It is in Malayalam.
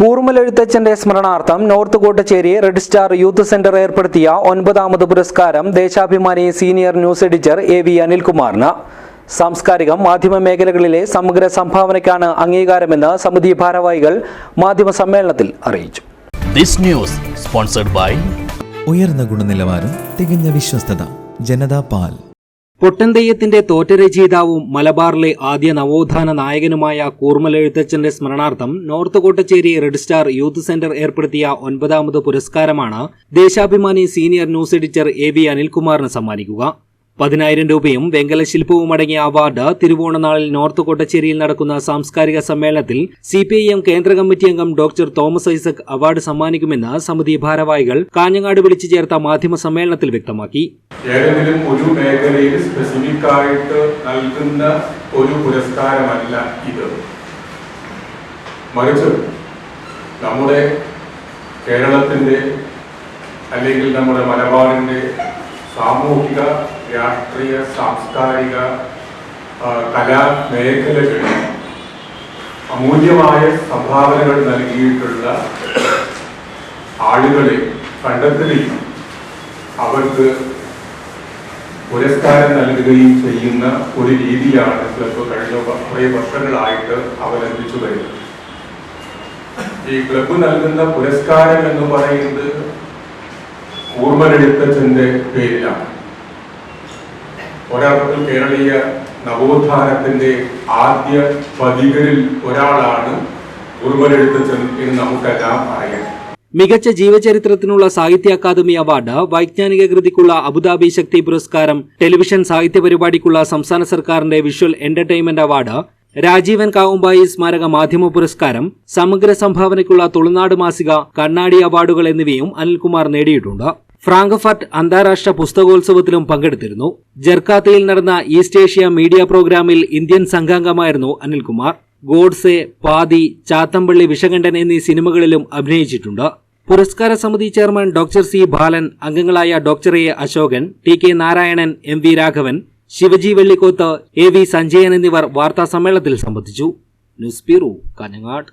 കൂർമലെഴുത്തച്ഛന്റെ സ്മരണാർത്ഥം north Kottachery red star youth centre ഏർപ്പെടുത്തിയ ഒൻപതാമത് പുരസ്കാരം Deshabhimani senior news editor A V അനിൽകുമാറിന്. സാംസ്കാരികം മാധ്യമ മേഖലകളിലെ സമഗ്ര സംഭാവനയ്ക്കാണ് അംഗീകാരമെന്ന് സമിതി ഭാരവാഹികൾ മാധ്യമ സമ്മേളനത്തിൽ അറിയിച്ചു. This news sponsored by ഉയർന്ന ഗുണനിലവാരം തികഞ്ഞ വിശ്വസ്തത ജനതാ പാൽ. പൊട്ടൻതെയ്യത്തിന്റെ തോറ്റരചയിതാവും മലബാറിലെ ആദ്യ നവോത്ഥാന നായകനുമായ കൂർമലെഴുത്തച്ഛന്റെ സ്മരണാർത്ഥം north Kottachery red star youth centre ഏർപ്പെടുത്തിയ ഒൻപതാമത് പുരസ്കാരമാണ് Deshabhimani senior news editor A V അനിൽകുമാറിന് സമ്മാനിക്കുക. പതിനായിരം രൂപയും വെങ്കല ശില്പവും അടങ്ങിയ അവാർഡ് തിരുവോണനാളിൽ നോർത്ത് കോട്ടച്ചേരിയിൽ നടക്കുന്ന സാംസ്കാരിക സമ്മേളനത്തിൽ സി പി ഐ എം കേന്ദ്ര കമ്മിറ്റി അംഗം ഡോക്ടർ തോമസ് ഐസക് അവാർഡ് സമ്മാനിക്കുമെന്ന് സമിതി ഭാരവാഹികൾ കാഞ്ഞങ്ങാട് വിളിച്ചു ചേർത്ത മാധ്യമ സമ്മേളനത്തിൽ വ്യക്തമാക്കി. ഏതെങ്കിലും ഒരു മേഖലയിൽ സ്പെസിഫിക് ആയിട്ട് നൽകുന്ന ഒരു പുരസ്കാരമല്ല ഇത്. മറിച്ച് നമ്മുടെ കേരളത്തിന്റെ അല്ലെങ്കിൽ നമ്മുടെ മലബാറിന്റെ സാമൂഹിക രാഷ്ട്രീയ സാംസ്കാരിക കലാ മേഖലകളിൽ അമൂല്യമായ സംഭാവനകൾ നൽകിയിട്ടുള്ള ആളുകളെ കണ്ടെത്തുകയും അവർക്ക് പുരസ്കാരം നൽകുകയും ചെയ്യുന്ന ഒരു രീതിയാണ് ക്ലബ്ബ് കഴിഞ്ഞ കുറേ വർഷങ്ങളായിട്ട് അവലംബിച്ചു വരുന്നത്. ഈ ക്ലബ്ബ് നൽകുന്ന പുരസ്കാരം എന്ന് പറയുന്നത് ഊർമ്മനെടുത്തച്ഛന്റെ പേരിലാണ്. ഒരർത്ഥത്തിൽ കേരളീയ നവോത്ഥാനത്തിന്റെ ആദ്യ പതികരിൽ ഒരാളാണ് ഉറുമലെഴുത്തച്ഛൻ എന്ന് നമുക്കെല്ലാം അറിയാം. മികച്ച ജീവചരിത്രത്തിനുള്ള സാഹിത്യ അക്കാദമി അവാർഡ് വൈജ്ഞാനിക കൃതിക്കുള്ള അബുദാബി ശക്തി പുരസ്കാരം ടെലിവിഷൻ സാഹിത്യ പരിപാടിക്കുള്ള സംസ്ഥാന സർക്കാരിന്റെ visual entertainment award Rajeevan Kavumbayi സ്മാരക മാധ്യമ പുരസ്കാരം സമഗ്ര സംഭാവനയ്ക്കുള്ള തുളുനാട് മാസിക കണ്ണാടി അവാർഡുകൾ എന്നിവയും അനിൽകുമാർ നേടിയിട്ടുണ്ട്. ഫ്രാങ്കഫർട്ട് അന്താരാഷ്ട്ര പുസ്തകോത്സവത്തിലും പങ്കെടുത്തിരുന്നു. ജർക്കാത്തയിൽ നടന്ന ഈസ്റ്റ് ഏഷ്യ മീഡിയ പ്രോഗ്രാമിൽ ഇന്ത്യൻ സംഘാംഗമായിരുന്നു അനിൽകുമാർ. ഗോഡ്സെ പാതി ചാത്തമ്പള്ളി വിഷകണ്ഠൻ എന്നീ സിനിമകളിലും അഭിനയിച്ചിട്ടുണ്ട്. പുരസ്കാര സമിതി ചെയർമാൻ ഡോക്ടർ സി. ബാലൻ അംഗങ്ങളായ doctor A. Ashokan T. K. Narayanan M. V. Raghavan Shivaji Vellikoth A. V. Sanjayan എന്നിവർ വാർത്താ സമ്മേളനത്തിൽ സംബന്ധിച്ചു. News bureau Kanhangad.